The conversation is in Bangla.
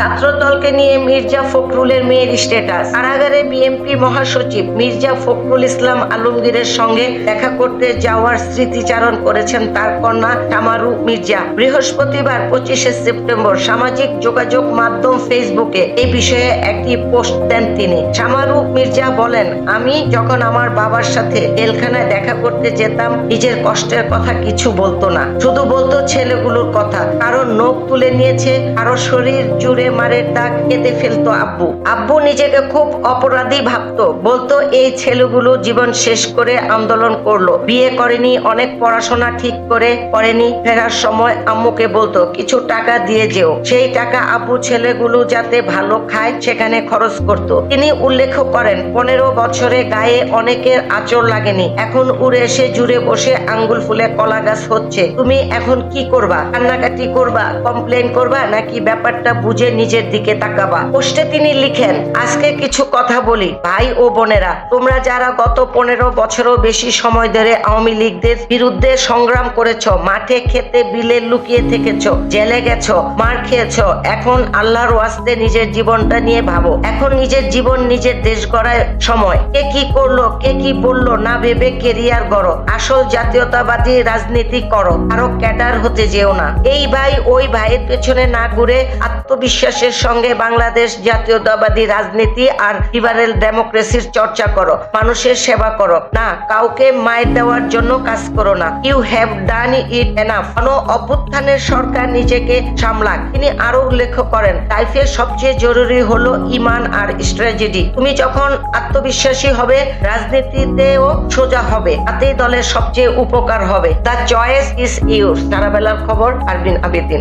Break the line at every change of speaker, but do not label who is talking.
ছাত্রদলকে নিয়ে মির্জা ফখরুলের মেয়ের স্ট্যাটাস। কারাগারে বিএনপি মহাসচিব মির্জা ফখরুল ইসলাম আলমগীরের সঙ্গে দেখা করতে যাওয়ার স্মৃতিচারণ করেছেন তার কন্যা তামারু মির্জা। বৃহস্পতিবার পঁচিশে সেপ্টেম্বর সামাজিক যোগাযোগ মাধ্যম ফেসবুকে এই বিষয়ে একটি পোস্ট দেন তিনি। সামারু মির্জা বলেন, আমি যখন আমার বাবার সাথে জেলখানায় দেখা করতে যেতাম, নিজের কষ্টের কথা কিছু বলতো না। শুধু বলতো ছেলেগুলোর কথা। কারও নখ তুলে নিয়েছে, কারও শরীর জুড়ে মারের দাগ কেটে ফেলতো আব্বু। আব্বু নিজেকে খুব অপরাধী ভাবতো। বলতো, এই ছেলেগুলো জীবন শেষ করে আন্দোলন করল। বিয়ে করেনি, অনেক পড়াশোনা ঠিক করে করেনি, ফেরার সময় আম্মুকে বলতো, কিছু টাকা দিয়ে যেও। সেই টাকা আব্বু ছেলেগুলো যাতে ভালো খায় সেখানে খরচ করত। তিনি উল্লেখ করেন, পনেরো বছরে গায়ে অনেকের আচর লাগেনি। এখন উড়ে এসে জুড়ে বসে আঙ্গুল ফুলে কলা গাছ হচ্ছে। তুমি এখন কি করবা? কান্নাকাটি করবা? কমপ্লেন করবা? নাকি ব্যাপারটা বুঝে নিজের দিকে তাকাবা। পোস্টে তিনি লিখেন, আজকে কিছু কথা বলি, ভাই ও বোনেরা। তোমরা যারা গত পনেরো বছরও বেশি সময় ধরে আওয়ামী লীগদের বিরুদ্ধে সংগ্রাম করেছ, মাঠে খেতে বিলে লুকিয়ে থেকেছ, জেলে গেছ, মার খেয়েছ, এখন আল্লাহর ওয়াস্তে নিজের জীবনটা নিয়ে ভাবো। এখন নিজের জীবন নিজের দেশ গড়ার সময়। কে কি করল, কে কি বলল, না ভেবে কেরিয়ার গড়ো। আসল জাতীয়তাবাদী রাজনীতি করো। আরও ক্যাডার হতে যেও না। এই ভাই, ওই ভাইয়ের পেছনে না ঘুরে আত্মবিশ্বাসের সঙ্গে বাংলাদেশ জাতীয়তাবাদী রাজনীতি আর লিবারেল ডেমোক্রেসির চর্চা করো, মানুষের সেবা করো। না, কাউকে মায়ের দেওয়ার জন্য কাজ করো না। You have done it enough কোন অভ্যুত্থানের সরকার নিজেকে সামলাক। তিনি আরও উল্লেখ করেন লাইফের সবচেয়ে জরুরি হলো ইমান আর স্ট্র্যাটেজি তুমি যখন আত্মবিশ্বাসী হবে, রাজনীতিতেও সোজা হবে। তাতেই দলের সবচেয়ে উপকার হবে। দ্য চয়েস ইজ ইউর সারাবেলার খবর, আরবিন আবেদিন।